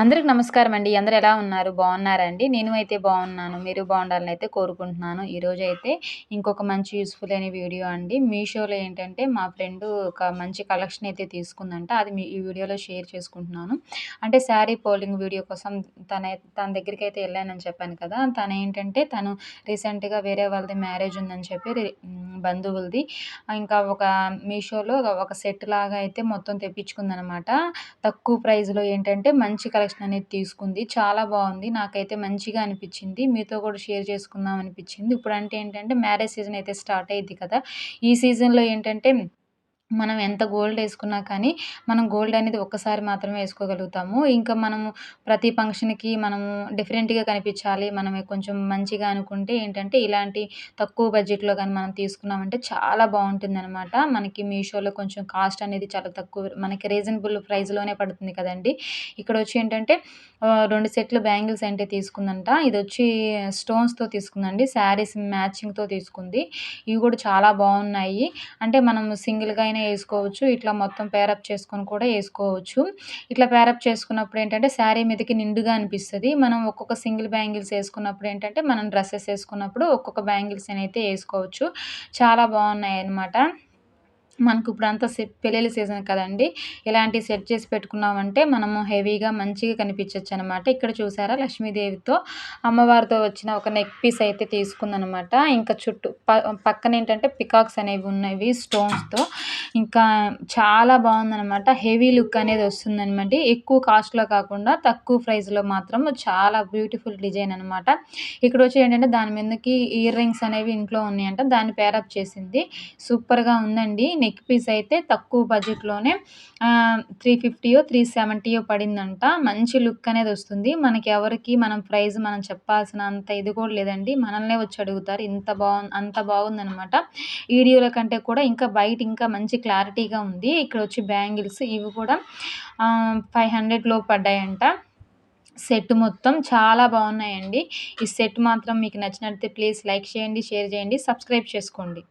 అందరికి నమస్కారం అండి. అందరు ఎలా ఉన్నారు? బాగున్నారండి నేను అయితే బాగున్నాను. మీరు బాగుండాలని అయితే కోరుకుంటున్నాను. ఈరోజు అయితే ఇంకొక మంచి యూస్ఫుల్ అయిన వీడియో అండి. మీషోలో ఏంటంటే మా ఫ్రెండ్ ఒక మంచి కలెక్షన్ అయితే తీసుకుందంట. అది మీ ఈ వీడియోలో షేర్ చేసుకుంటున్నాను. అంటే శారీ పోలింగ్ వీడియో కోసం తన తన దగ్గరికి అయితే వెళ్ళానని చెప్పాను కదా. తను ఏంటంటే తను రీసెంట్గా వేరే వాళ్ళది మ్యారేజ్ ఉందని చెప్పి బంధువులది. ఇంకా ఒక మీషోలో ఒక సెట్ లాగా అయితే మొత్తం తెప్పించుకుందనమాట. తక్కువ ప్రైస్లో ఏంటంటే మంచి కలెక్షన్ కలెక్షన్ అనేది తీసుకుంది. చాలా బాగుంది. నాకైతే మంచిగా అనిపించింది. మీతో కూడా షేర్ చేసుకుందాం అనిపించింది. ఇప్పుడు అంటే ఏంటంటే మ్యారేజ్ సీజన్ అయితే స్టార్ట్ అయ్యింది కదా. ఈ సీజన్లో ఏంటంటే మనం ఎంత గోల్డ్ వేసుకున్నా కానీ మనం గోల్డ్ అనేది ఒక్కసారి మాత్రమే వేసుకోగలుగుతాము. ఇంకా మనము ప్రతి ఫంక్షన్కి మనము డిఫరెంట్గా కనిపించాలి. మనం కొంచెం మంచిగా అనుకుంటే ఏంటంటే ఇలాంటి తక్కువ బడ్జెట్లో కానీ మనం తీసుకున్నామంటే చాలా బాగుంటుంది అనమాట మనకి మీషోలో కొంచెం కాస్ట్ అనేది చాలా తక్కువ మనకి రీజనబుల్ ప్రైస్లోనే పడుతుంది కదండి. ఇక్కడ వచ్చి ఏంటంటే రెండు సెట్లు బ్యాంగిల్స్ అంటే తీసుకుందంట. ఇది వచ్చి స్టోన్స్తో తీసుకుందండి. శారీస్ మ్యాచింగ్తో తీసుకుంది. ఇవి కూడా చాలా బాగున్నాయి. అంటే మనం సింగిల్గా అయినా వేసుకోవచ్చు. ఇట్లా మొత్తం పేరప్ చేసుకొని కూడా వేసుకోవచ్చు. ఇట్లా పేరప్ చేసుకున్నప్పుడు ఏంటంటే శారీ మీదకి నిండుగా అనిపిస్తుంది. మనం ఒక్కొక్క సింగిల్ బ్యాంగిల్స్ వేసుకున్నప్పుడు ఏంటంటే మనం డ్రెస్సెస్ వేసుకున్నప్పుడు ఒక్కొక్క బ్యాంగిల్స్ అయితే వేసుకోవచ్చు. చాలా బాగున్నాయి అన్నమాట. మనకు ఇప్పుడు అంతా పెళ్ళిళ్ళ సీజన్ కదండి. ఇలాంటి సెట్ చేసి పెట్టుకున్నామంటే మనము హెవీగా మంచిగా కనిపించవచ్చు అనమాట ఇక్కడ చూసారా లక్ష్మీదేవితో అమ్మవారితో వచ్చిన ఒక నెక్ పీస్ అయితే తీసుకుందనమాట ఇంకా చుట్టూ ప పక్కన ఏంటంటే పికాక్స్ అనేవి ఉన్నవి స్టోన్స్తో ఇంకా చాలా బాగుందనమాట హెవీ లుక్ అనేది వస్తుందనమాట ఎక్కువ కాస్ట్లో కాకుండా తక్కువ ప్రైస్లో మాత్రం చాలా బ్యూటిఫుల్ డిజైన్ అనమాట ఇక్కడ వచ్చి ఏంటంటే దాని మీదకి ఇయర్ రింగ్స్ అనేవి ఇంట్లో ఉన్నాయంట. దాన్ని పేరప్ చేసింది. సూపర్గా ఉందండి. నెక్ పీస్ అయితే తక్కువ బడ్జెట్లోనే త్రీ ఫిఫ్టీయో త్రీ సెవెంటీయో పడిందంట. మంచి లుక్ అనేది వస్తుంది. మనకి ఎవరికి మనం ప్రైస్ మనం చెప్పాల్సిన అంత ఇది కూడా లేదండి. మనల్నే వచ్చి అడుగుతారు. ఇంత బాగు అంత బాగుందనమాట వీడియోల కంటే కూడా ఇంకా బయట ఇంకా మంచి క్లారిటీగా ఉంది. ఇక్కడ వచ్చి బ్యాంగిల్స్ ఇవి కూడా ఫైవ్ హండ్రెడ్లో పడ్డాయంట. సెట్ మొత్తం చాలా బాగున్నాయండి. ఈ సెట్ మాత్రం మీకు నచ్చినట్లయితే ప్లీజ్ లైక్ చేయండి షేర్ చేయండి సబ్స్క్రైబ్ చేసుకోండి.